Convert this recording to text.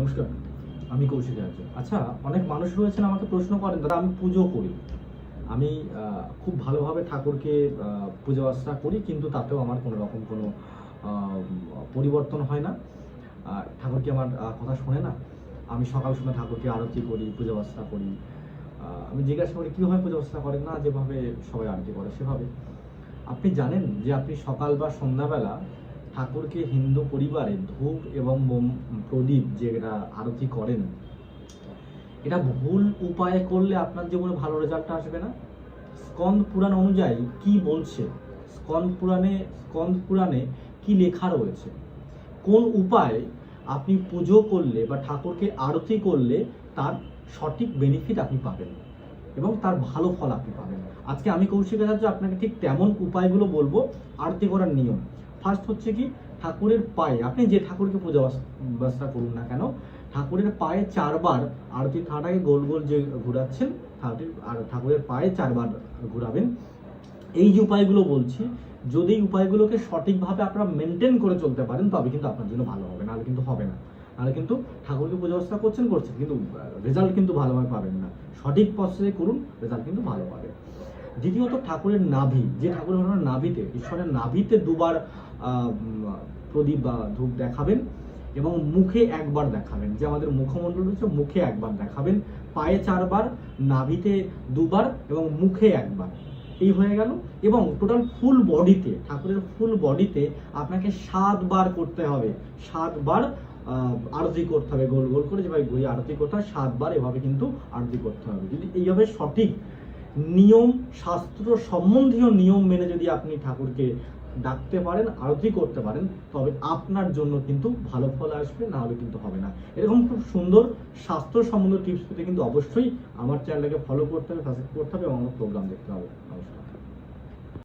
নমস্কার, আমি কৌশিক আর্য আচ্ছা অনেক মানুষ রয়েছেন আমাকে প্রশ্ন করেন, দাদা, আমি পুজো করি। আমি খুব ভালোভাবে ঠাকুরকে পূজা অর্চনা করি, কিন্তু তাতেও আমার কোনো রকম কোনো পরিবর্তন হয় না। আর ঠাকুর আমার কথা শোনে না। আমি সকাল সময় ঠাকুরকে আরতি করি, পূজা অর্চনা করি। আমি জিজ্ঞাসা করি কীভাবে পূজা অর্চনা করেন? না, যেভাবে সবাই আরতি করে, সেভাবে। আপনি জানেন যে আপনি সকাল বা সন্ধ্যাবেলা ঠাকুরকে হিন্দু পরিবারে ধূপ এবং প্রদীপ যেটা আরতি করেন, এটা ভুল উপায়ে করলে আপনার জীবনে ভালো রেজাল্ট আসবে না। স্কন্দ পুরাণ অনুযায়ী কি বলছে? স্কন্দ পুরাণে স্কন্দ পুরাণে কি লেখা রয়েছে? কোন উপায়ে আপনি পুজো করলে বা ঠাকুরকে আরতি করলে তার সঠিক বেনিফিট আপনি পাবেন এবং তার ভালো ফল আপনি পাবেন? আজকে আমি কৌশিক আচার্য আপনাকে ঠিক তেমন উপায়গুলো বলব, আরতি করার নিয়ম। ফার্স্ট হচ্ছে কি, ঠাকুরের পায়ে, আপনি যে ঠাকুরকে পূজা ব্যবস্থা করুন না কেন, ঠাকুরের পায়ে চারবার আরতি থাটাকে গোল গোল যে ঘোরাচ্ছেন আর ঠাকুরের পায়ে চারবার ঘোরাবেন। এই যে উপায়গুলো বলছি, যদি উপায়গুলোকে সঠিকভাবে আপনারা মেনটেন করে চলতে পারেন, তবে কিন্তু আপনার জন্য ভালো হবে, নাহলে কিন্তু হবে না। নাহলে কিন্তু ঠাকুরকে পূজা অবস্থা করছেন করছেন, কিন্তু রেজাল্ট কিন্তু ভালোভাবে পাবেন না। সঠিক প্রসেসে করুন রেজাল্ট কিন্তু ভালো পাবে দ্বিতীয়ত ঠাকুরের নাভি, যে ঠাকুরের হলো নাভিতে, ঈশ্বরের নাভিতে দুবার প্রদীপ বা ধূপ দেখাবেন এবং মুখে একবার দেখাবেন। যে আমাদের মুখমণ্ডল রয়েছে, মুখে একবার দেখাবেন। পায়ে চারবার, নাভিতে দুবার এবং মুখে একবার। এই হয়ে গেল। এবং টোটাল ফুল বডিতে, ঠাকুরের ফুল বডিতে আপনাকে সাতবার করতে হবে। সাতবার আরতি করতে হবে। গোল গোল করে যেভাবে ঘুরিয়ে আরতি করতে হয়, সাতবার এভাবে কিন্তু আরতি করতে হবে। যদি এইভাবে সঠিক নিয়ম, শাস্ত্র সম্বন্ধীয় নিয়ম মেনে যদি আপনি ঠাকুরকে ডাকতে পারেন, আরতি করতে পারেন, তবে আপনার জন্য কিন্তু ভালো ফল আসবে, না হলে কিন্তু হবে না। এরকম খুব সুন্দর স্বাস্থ্য সম্বন্ধীয় টিপস পেতে কিন্তু অবশ্যই আমার চ্যানেলটাকে ফলো করতে হবে সাবস্ক্রাইব করতে হবে এবং আমার প্রোগ্রাম দেখতে হবে। নমস্কার।